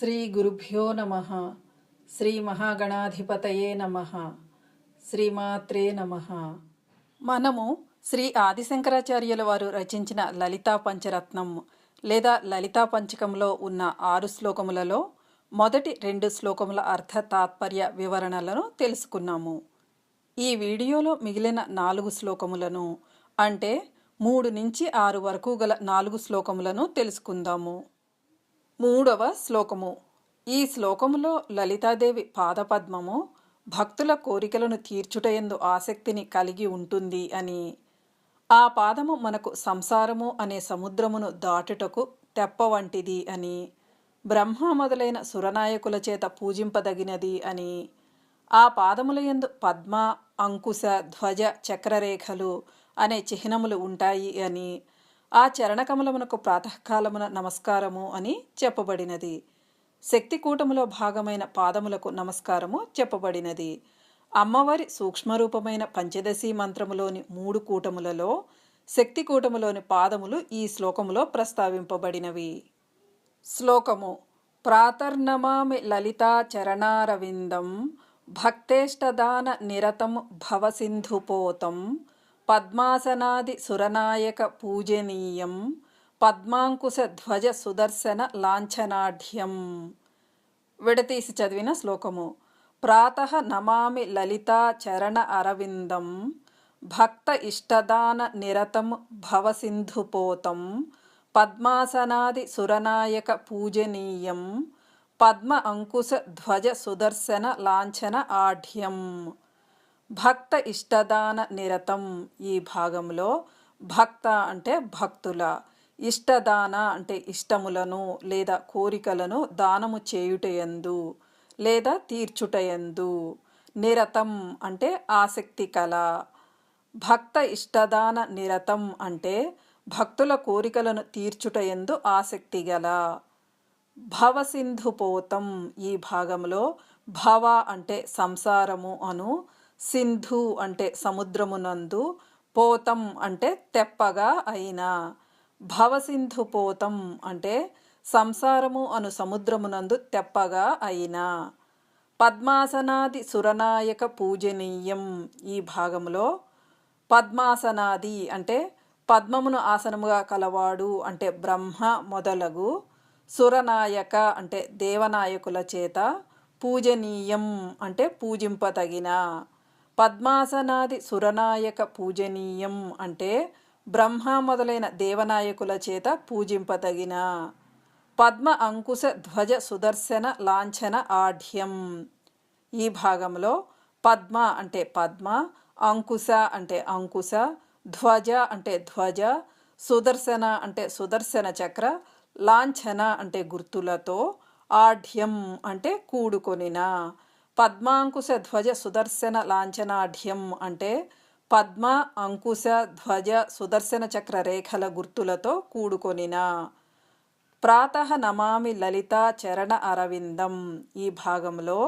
శ్రీ గురుభ్యో నమ. శ్రీ మహాగణాధిపతయే నమ. శ్రీమాత్రే నమ. మనము శ్రీ ఆదిశంకరాచార్యుల వారు రచించిన లలితా పంచరత్నం లేదా లలితా పంచకంలో ఉన్న ఆరు శ్లోకములలో మొదటి రెండు శ్లోకముల అర్థ తాత్పర్య వివరణలను తెలుసుకున్నాము. ఈ వీడియోలో మిగిలిన నాలుగు శ్లోకములను అంటే మూడు నుంచి ఆరు వరకు గల నాలుగు శ్లోకములను తెలుసుకుందాము. మూడవ శ్లోకము. ఈ శ్లోకములో లలితాదేవి పాదపద్మము భక్తుల కోరికలను తీర్చుటయందు ఆసక్తిని కలిగి ఉంటుంది అని. ఆ పాదము మనకు సంసారము అనే సముద్రమును దాటుటకు తెప్ప వంటిది అని. బ్రహ్మ మొదలైన సురనాయకుల చేత పూజింపదగినది అని. ఆ పాదములయందు పద్మ అంకుశ ధ్వజ చక్రరేఖలు అనే చిహ్నములు ఉంటాయి అని. ఆ చరణకమలమునకు ప్రాతకాలమున నమస్కారము అని చెప్పబడినది. శక్తికూటములో భాగమైన పాదములకు నమస్కారము చెప్పబడినది. అమ్మవారి సూక్ష్మరూపమైన పంచదశి మంత్రములోని మూడు కూటములలో శక్తి కూటములోని పాదములు ఈ శ్లోకములో ప్రస్తావింపబడినవి. శ్లోకము ప్రాతర్నమామి లలితా చరణారవిందం భక్తేష్టదాన నిరతం భవసింధుపోతం పద్మాసనాది సురనాయక పూజనీయం పద్మాంకుశ ధ్వజ సుదర్శన లాంఛనాఢ్యం. విడతీసి చదివిన శ్లోకము. ప్రాత నమామి లలితా చరణ అరవిందం భక్త ఇష్టదాన నిరతం భవసింధుపోతం పద్మాసనాది సురనాయక పూజనీయం పద్మ అంకుశ ధ్వజ సుదర్శన లాంఛన ఆఢ్యం. భక్త ఇష్టదాన నిరతం ఈ భాగంలో భక్త అంటే భక్తుల ఇష్టదాన అంటే ఇష్టములను లేదా కోరికలను దానము చేయుటయందు లేదా తీర్చుటయందు. నిరతం అంటే ఆసక్తి కల. భక్త ఇష్టదాన నిరతం అంటే భక్తుల కోరికలను తీర్చుటయందు ఆసక్తి గల. భవసింధుపోతం ఈ భాగంలో భవ అంటే సంసారము అను సింధు అంటే సముద్రమునందు పోతం అంటే తెప్పగా అయిన. భవసింధు పోతం అంటే సంసారము అను సముద్రమునందు తెప్పగా అయిన. పద్మాసనాది సురనాయక పూజనీయం ఈ భాగంలో పద్మాసనాది అంటే పద్మమును ఆసనముగా కలవాడు అంటే బ్రహ్మ మొదలగు. సురనాయక అంటే దేవనాయకుల చేత పూజనీయం అంటే పూజింపతగిన పద్మాసనాది సురనాయక పూజనీయం అంటే బ్రహ్మ మొదలైన దేవనాయకుల చేత పూజింపతగిన. పద్మ అంకుశ ధ్వజ సుదర్శన లాంఛన ఆఢ్యం. ఈ భాగంలో పద్మ అంటే పద్మ అంకుశ అంటే అంకుశ ధ్వజ అంటే ధ్వజ సుదర్శన అంటే సుదర్శన చక్ర లాంఛన అంటే గుర్తులతో ఆఢ్యం అంటే కూడుకొనిన. పద్మాంకుశ ధ్వజ సుదర్శన లాంఛనాఢ్యం అంటే పద్మ అంకుశ ధ్వజ సుదర్శన చక్ర రేఖల గుర్తులతో కూడుకొనిన. ప్రాత నమామి లలిత చరణ అరవిందం ఈ భాగంలో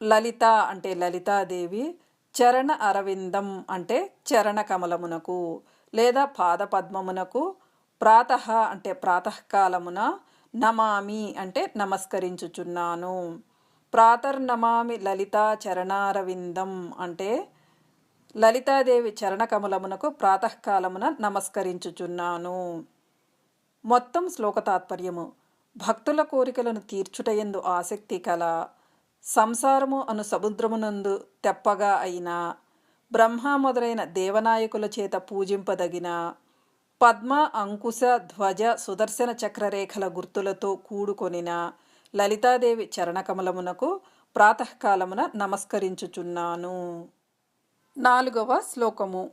లలిత అంటే లలితాదేవి చరణ అరవిందం అంటే చరణ కమలమునకు లేదా పాదపద్మమునకు ప్రాత అంటే ప్రాతకాలమున నమామి అంటే నమస్కరించుచున్నాను. ప్రాతర్నమామి లలితా చరణారవిందం అంటే లలితాదేవి చరణకమలమునకు ప్రాతకాలమున నమస్కరించుచున్నాను. మొత్తం శ్లోక తాత్పర్యము భక్తుల కోరికలను తీర్చుటయందు ఆసక్తి కల సంసారము అను సముద్రమునందు తెప్పగా అయిన బ్రహ్మ మొదలైన దేవనాయకుల చేత పూజింపదగిన పద్మ అంకుశ ధ్వజ సుదర్శన చక్రరేఖల గుర్తులతో కూడుకొనిన లలితాదేవి చరణకమలమునకు ప్రాతకాలమున నమస్కరించుచున్నాను. నాలుగవ శ్లోకము.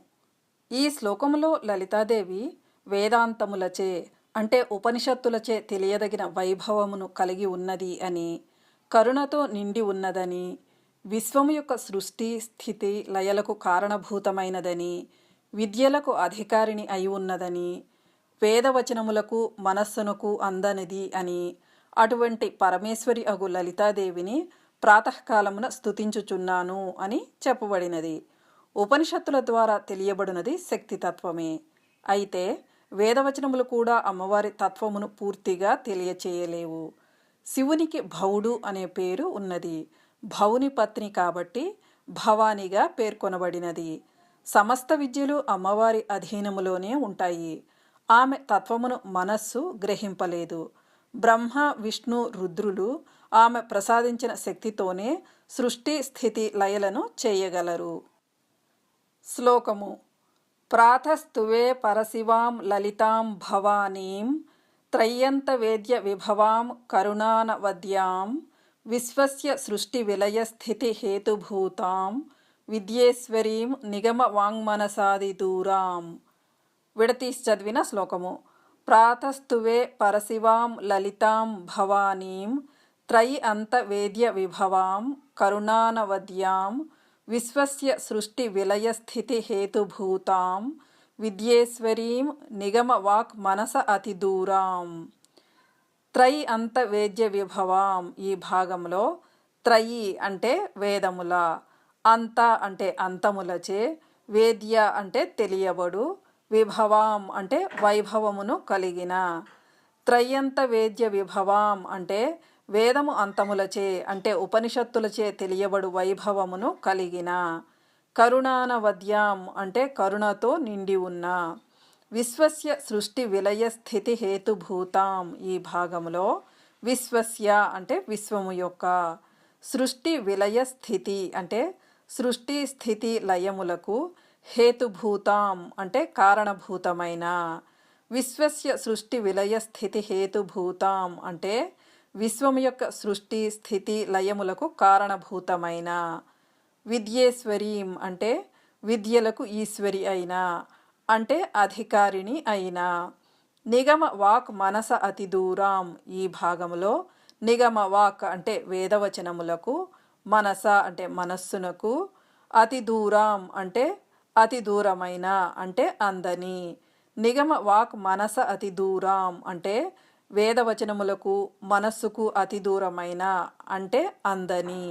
ఈ శ్లోకములో లలితాదేవి వేదాంతములచే అంటే ఉపనిషత్తులచే తెలియదగిన వైభవమును కలిగి ఉన్నది అని కరుణతో నిండి ఉన్నదని విశ్వము యొక్క సృష్టి స్థితి లయలకు కారణభూతమైనదని విద్యలకు అధికారిణి అయి ఉన్నదని వేదవచనములకు మనస్సునకు అందనిది అని అటువంటి పరమేశ్వరి అగు లలితాదేవిని ప్రాతకాలమున స్థుతించుచున్నాను అని చెప్పబడినది. ఉపనిషత్తుల ద్వారా తెలియబడినది శక్తితత్వమే అయితే వేదవచనములు కూడా అమ్మవారి తత్వమును పూర్తిగా తెలియచేయలేవు. శివునికి భవుడు అనే పేరు ఉన్నది. భవుని పత్ని కాబట్టి భవానిగా పేర్కొనబడినది. సమస్త విద్యలు అమ్మవారి అధీనములోనే ఉంటాయి. ఆమె తత్వమును మనస్సు గ్రహింపలేదు. బ్రహ్మ విష్ణు రుద్రులు ఆమె ప్రసాదించిన శక్తితోనే సృష్టి స్థితి లయలను చేయగలరు. శ్లోకము. ప్రాతస్తువే పరశివాం లలితాం భవానీం త్రయ్యంత వేద్య విభవాం కరుణానవద్యాం విశ్వస్య సృష్టి విలయ స్థితి హేతుభూతాం విద్యేశ్వరీం నిగమ వాంగ్మనసాదిదూరాం విడతీసి చదివిన శ్లోకము. ప్రాతస్తువే పరశివాం లలితాం భవానీం త్రయి అంత వేద్య విభవాం కరుణానవద్యాం విశ్వస్య సృష్టి విలయ స్థితి హేతుభూతాం విద్యేశ్వరీం నిగమవాక్ మనస అతి దూరాం. త్రయి అంత వేద్య విభవాం ఈ భాగంలో త్రయి అంటే వేదముల అంత అంటే అంతములచే వేద్య అంటే తెలియబడు విభవాం అంటే వైభవమును కలిగిన. త్రయంత వేద్య విభవాం అంటే వేదము అంతములచే అంటే ఉపనిషత్తులచే తెలియబడు వైభవమును కలిగిన. కరుణానవద్యాం అంటే కరుణతో నిండి ఉన్న. విశ్వస్య సృష్టి విలయ స్థితి హేతుభూతాం ఈ భాగంలో విశ్వస్య అంటే విశ్వము యొక్క. సృష్టి విలయ స్థితి అంటే సృష్టి స్థితి లయములకు హేతుభూతాం అంటే కారణభూతమైన. విశ్వస్య సృష్టి విలయ స్థితి హేతుభూతాం అంటే విశ్వం యొక్క సృష్టి స్థితి లయములకు కారణభూతమైన. విద్యేశ్వరీం అంటే విద్యలకు ఈశ్వరి అయిన అంటే అధికారిణి అయిన. నిగమ వాక్ మనస అతి దూరాం ఈ భాగంలో నిగమ వాక్ అంటే వేదవచనములకు మనస అంటే మనస్సునకు అతి దూరాం అంటే అతి దూరమైన అంటే అందని. నిగమ వాక్ మనస అతి దూరం అంటే వేదవచనములకు మనస్సుకు అతి దూరమైన అంటే అందని.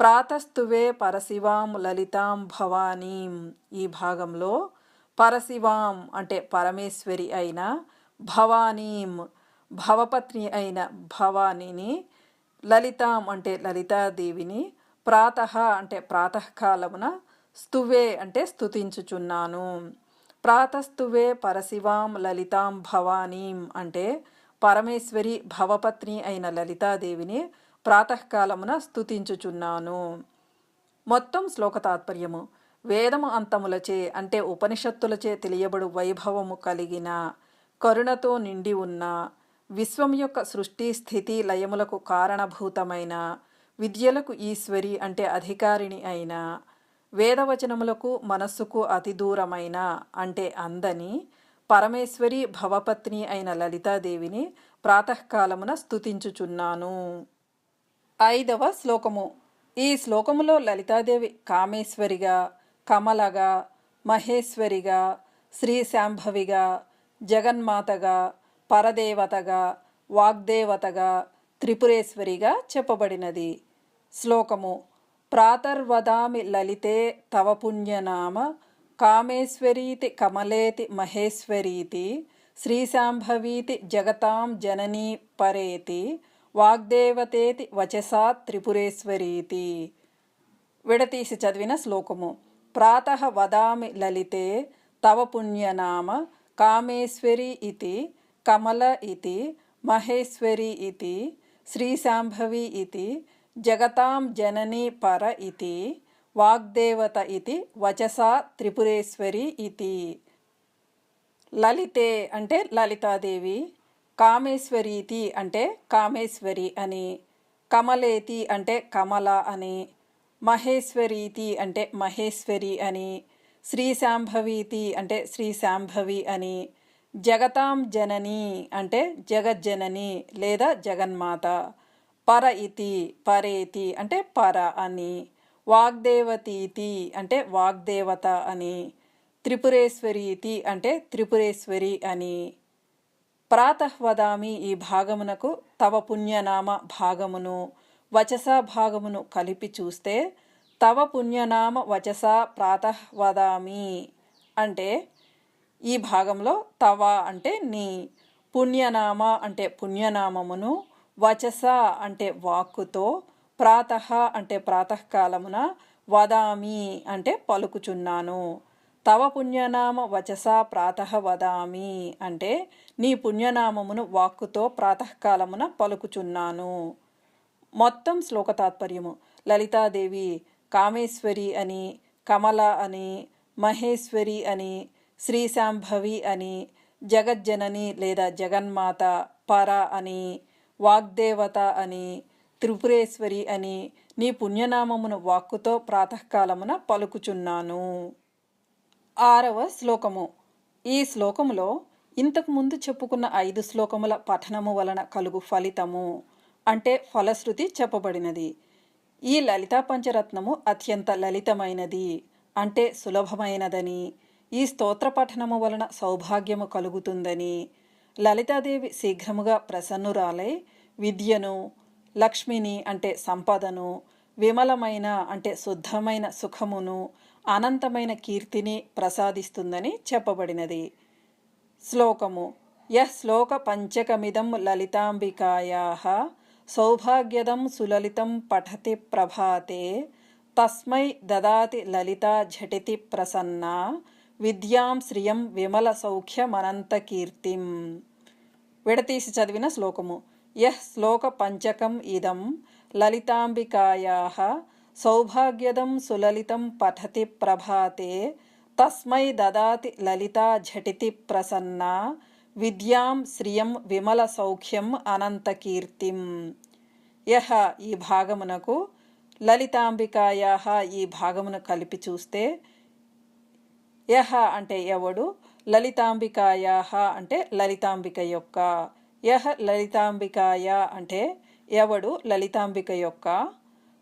ప్రాతస్తువే పరశివాం లలితాం భవానీం. ఈ భాగంలో పరశివాం అంటే పరమేశ్వరి అయిన భవానీం భవపత్ని అయిన భవానీని లలితాం అంటే లలితాదేవిని ప్రాత అంటే ప్రాతకాలమున స్తువే అంటే స్తుతించుచున్నాను. ప్రాతస్తువే పరశివాం లలితాం భవానీం అంటే పరమేశ్వరి భవపత్ని అయిన లలితాదేవిని ప్రాతకాలమున స్తుతించుచున్నాను. మొత్తం శ్లోక తాత్పర్యము వేదము అంతములచే అంటే ఉపనిషత్తులచే తెలియబడు వైభవము కలిగిన కరుణతో నిండి ఉన్న విశ్వం యొక్క సృష్టి స్థితి లయములకు కారణభూతమైన విద్యలకు ఈశ్వరి అంటే అధికారిణి అయిన వేదవచనములకు మనస్సుకు అతి దూరమైన అంటే అందని పరమేశ్వరి భవపత్ని అయిన లలితాదేవిని ప్రాతకాలమున స్థుతించుచున్నాను ఐదవ శ్లోకము. ఈ శ్లోకములో లలితాదేవి కామేశ్వరిగా కమలగా మహేశ్వరిగా శ్రీ శాంభవిగా జగన్మాతగా పరదేవతగా వాగ్దేవతగా త్రిపురేశ్వరిగా చెప్పబడినది. శ్లోకము. ప్రాతర్వదామి లలితే తవ పుణ్యనామ కామేశ్వరీతి కమలేతి మహేశ్వరీతి శ్రీశాంభవీతి జగతాం జననీ పరేతి వాగ్దేవతేతి వచసా త్రిపురేశ్వరీతి. విడతీసి చదివిన శ్లోకము. ప్రాత వదామి లలితే తవ పుణ్యనామ కామేశ్వరి ఇతి కమల ఇతి మహేశ్వరి ఇతి శ్రీశాంభవి ఇతి జగతాం జననీ పర ఇతి వాగ్దేవత ఇది వచసా త్రిపురేశ్వరి ఇది లలితే అంటే లలితాదేవి కామేశ్వరీతి అంటే కామేశ్వరి అని కమలేతి అంటే కమల అని మహేశ్వరీతి అంటే మహేశ్వరి అని శ్రీశాంభవీతి అంటే శ్రీశాంభవి అని జగతాం జనని అంటే జగజ్జనని లేదా జగన్మాత. పర ఇతి పరేతి అంటే పర అని వాగ్దేవతీతి అంటే వాగ్దేవత అని త్రిపురేశ్వరీతి అంటే త్రిపురేశ్వరి అని. ప్రాతహ్వదామి ఈ భాగమునకు తవ పుణ్యనామ భాగమును వచస భాగమును కలిపి చూస్తే తవ పుణ్యనామ వచస ప్రాతహ్వదామి అంటే ఈ భాగంలో తవ అంటే నీ పుణ్యనామ అంటే పుణ్యనామమును వచస అంటే వాక్కుతో ప్రాతః అంటే ప్రాతకాలమున వదామి అంటే పలుకుచున్నాను. తవ పుణ్యనామ వచస ప్రాతః వదామి అంటే నీ పుణ్యనామమును వాక్కుతో ప్రాతకాలమున పలుకుచున్నాను. మొత్తం శ్లోక తాత్పర్యము లలితాదేవి కామేశ్వరి అని కమల అని మహేశ్వరి అని శ్రీశాంభవి అని జగజ్జనని లేదా జగన్మాత పర అని వాగ్దేవత అని త్రిపురేశ్వరి అని నీ పుణ్యనామమును వాక్కుతో ప్రాతకాలమున పలుకుచున్నాను. ఆరవ శ్లోకము. ఈ శ్లోకములో ఇంతకుముందు చెప్పుకున్న ఐదు శ్లోకముల పఠనము వలన కలుగు ఫలితము. అంటే ఫలశ్రుతి చెప్పబడినది. ఈ లలితా పంచరత్నము అత్యంత లలితమైనది. అంటే సులభమైనదని. ఈ స్తోత్ర పఠనము వలన సౌభాగ్యము కలుగుతుందని. లలితాదేవి శీఘ్రముగా ప్రసన్నురాలై విద్యను లక్ష్మిని అంటే సంపదను విమలమైన అంటే శుద్ధమైన సుఖమును అనంతమైన కీర్తిని ప్రసాదిస్తుందని చెప్పబడినది. శ్లోకము. యః శ్లోక పంచకమిదం లలితాంబికాయా సౌభాగ్యదం సులలితం పఠతి ప్రభాతే తస్మై దదాతి లలితా ఝటితి ప్రసన్న విద్యాం శ్రియం విమల సౌఖ్యమనంత కీర్తిం. విడతీసి చదివిన శ్లోకము. యః శ్లోక ఇదం లలితాంబికాయా సౌభాగ్యదం సులలితం పఠతి ప్రభాతే తస్మై దదాతి లలితా ఝటితి ప్రసన్న విద్యాం శ్రియం విమల సౌఖ్యం అనంతకీర్తిం యహ ఈ భాగమునకు లలితాంబికాయా ఈ భాగమును కలిపి చూస్తే యహ అంటే ఎవడు? లలితాంబికాయా అంటే లలితాంబిక యొక్క యహ లలితాంబికాయ అంటే ఎవడు లలితాంబిక యొక్క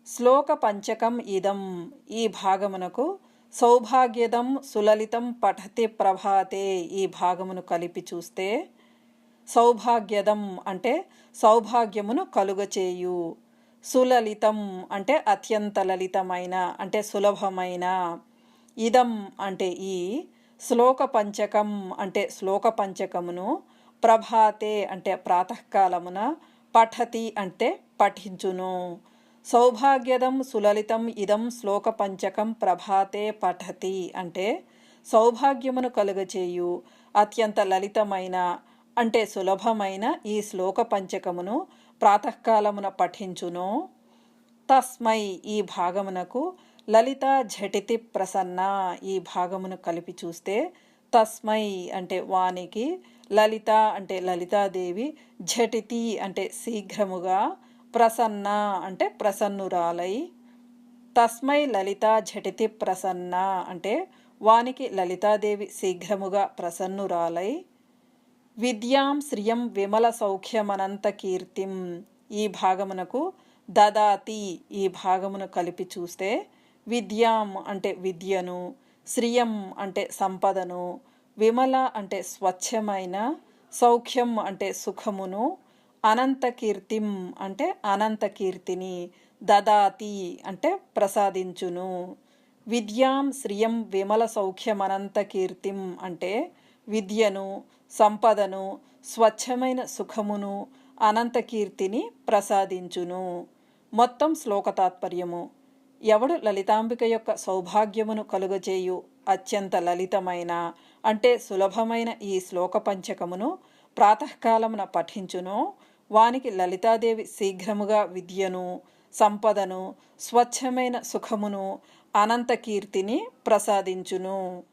శ్లోక పంచకం ఇదం. ఈ భాగమునకు సౌభాగ్యదం సులలితం పఠతి ప్రభాతే ఈ భాగమును కలిపి చూస్తే సౌభాగ్యదం అంటే సౌభాగ్యమును కలుగచేయు. సులలితం అంటే అత్యంత లలితమైన అంటే సులభమైన. ఇదం అంటే ఈ శ్లోక పంచకం అంటే శ్లోక పంచకమును ప్రభాతే అంటే ప్రాతకాలమున పఠతి అంటే పఠించును. సౌభాగ్యదం సులలితం ఇదం శ్లోక పంచకం ప్రభాతే పఠతి అంటే సౌభాగ్యమును కలుగచేయు. అత్యంత లలితమైన అంటే సులభమైన ఈ శ్లోక పంచకమును ప్రాతకాలమున పఠించును. తస్మై ఈ భాగమునకు లలిత ఝటితి ప్రసన్న ఈ భాగమును కలిపి చూస్తే తస్మై అంటే వానికి లలిత అంటే లలితాదేవి ఝటితి అంటే శీఘ్రముగా ప్రసన్న అంటే ప్రసన్నురాలై తస్మై లలిత ఝటితి ప్రసన్న అంటే వానికి లలితాదేవి శీఘ్రముగా ప్రసన్నురాలై విద్యాం శ్రియం విమల సౌఖ్యమనంత కీర్తిం ఈ భాగమునకు దదాతి ఈ భాగమును కలిపి చూస్తే విద్యాం అంటే విద్యను శ్రియం అంటే సంపదను విమల అంటే స్వచ్ఛమైన సౌఖ్యం అంటే సుఖమును అనంత కీర్తిం అంటే అనంత కీర్తిని దదాతి అంటే ప్రసాదించును. విద్యాం శ్రియం విమల సౌఖ్యమనంత కీర్తిం అంటే విద్యను సంపదను స్వచ్ఛమైన సుఖమును అనంత కీర్తిని ప్రసాదించును. మొత్తం శ్లోక తాత్పర్యము. ఎవడు లలితాంబిక యొక్క సౌభాగ్యమును కలుగజేయు అత్యంత లలితమైన అంటే సులభమైన ఈ శ్లోక పంచకమును ప్రాతకాలమున పఠించును. వానికి లలితాదేవి శీఘ్రముగా విద్యను సంపదను స్వచ్ఛమైన సుఖమును అనంత కీర్తిని ప్రసాదించును.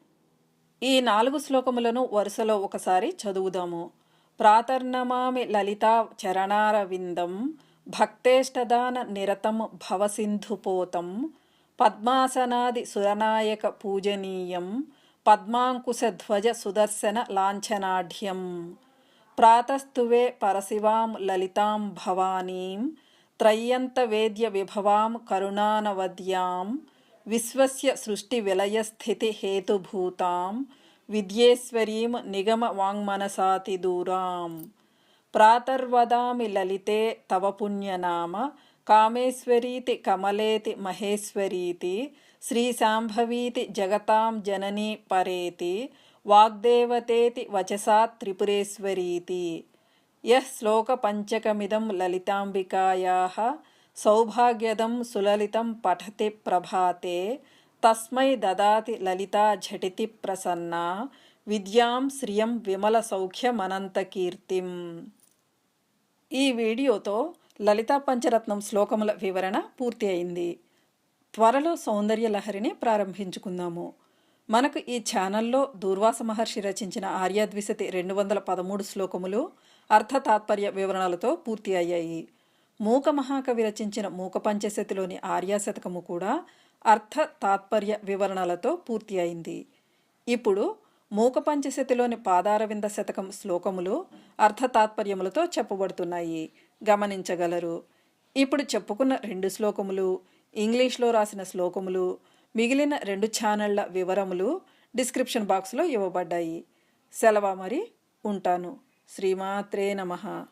ఈ నాలుగు శ్లోకములను వరుసలో ఒకసారి చదువుదాము. ప్రాతర్నమామి లలితా చరణారవిందం భక్తేష్టదాన నిరతం భవసింధుపోతం పద్మాసనాది సురనాయక పూజనీయం పద్మాంకుశధ్వజ సుదర్శన లాంఛనాఢ్యం. ప్రాతస్తువే పరశివాం లలితాం భవానీం త్రయ్యంతవేద్య విభవాం కరుణానవద్యాం విశ్వస్య సృష్టి విలయస్థితి హేతుభూతాం విద్యేశ్వరీం నిగమ వాంగ్మనసాతి దూరాం. ప్రాతర్వదామి లలితే తవ పుణ్యనామ కామేశ్వరీతి కమలేతి మహేశ్వరీతి శ్రీశాంభవీతి జగతాం జననీ పరేతి వాగ్దేవతేతి వచసా త్రిపురేశ్వరీతి. యః శ్లోకపంచకమిదం లలితాంబికాయాः సౌభాగ్యదం సులలితం పఠతి ప్రభాతే తస్మై దదాతి లలితా ఝటితి ప్రసన్నా విద్యాం శ్రియం విమల సౌఖ్యమనంతకీర్తిం ఈ వీడియోతో లలితా పంచరత్నం శ్లోకముల వివరణ పూర్తి అయింది. త్వరలో సౌందర్య లహరిని ప్రారంభించుకుందాము. మనకు ఈ ఛానల్లో దూర్వాస మహర్షి రచించిన ఆర్యాద్విశతి రెండు వందల పదమూడు శ్లోకములు అర్థ తాత్పర్య వివరణలతో పూర్తి అయ్యాయి. మూక మహాకవి రచించిన మూక పంచశతిలోని ఆర్యాశతకము కూడా అర్థ తాత్పర్య వివరణలతో పూర్తి అయింది. ఇప్పుడు మూక పంచశతిలోని పాదారవింద శతకం శ్లోకములు అర్థ తాత్పర్యములతో చెప్పబడుతున్నాయి. గమనించగలరు. ఇప్పుడు చెప్పుకున్న రెండు శ్లోకములు ఇంగ్లీష్లో రాసిన శ్లోకములు మిగిలిన రెండు ఛానళ్ళ వివరములు డిస్క్రిప్షన్ బాక్స్లో ఇవ్వబడ్డాయి. సెలవా మరి? ఉంటాను. శ్రీమాత్రే నమః.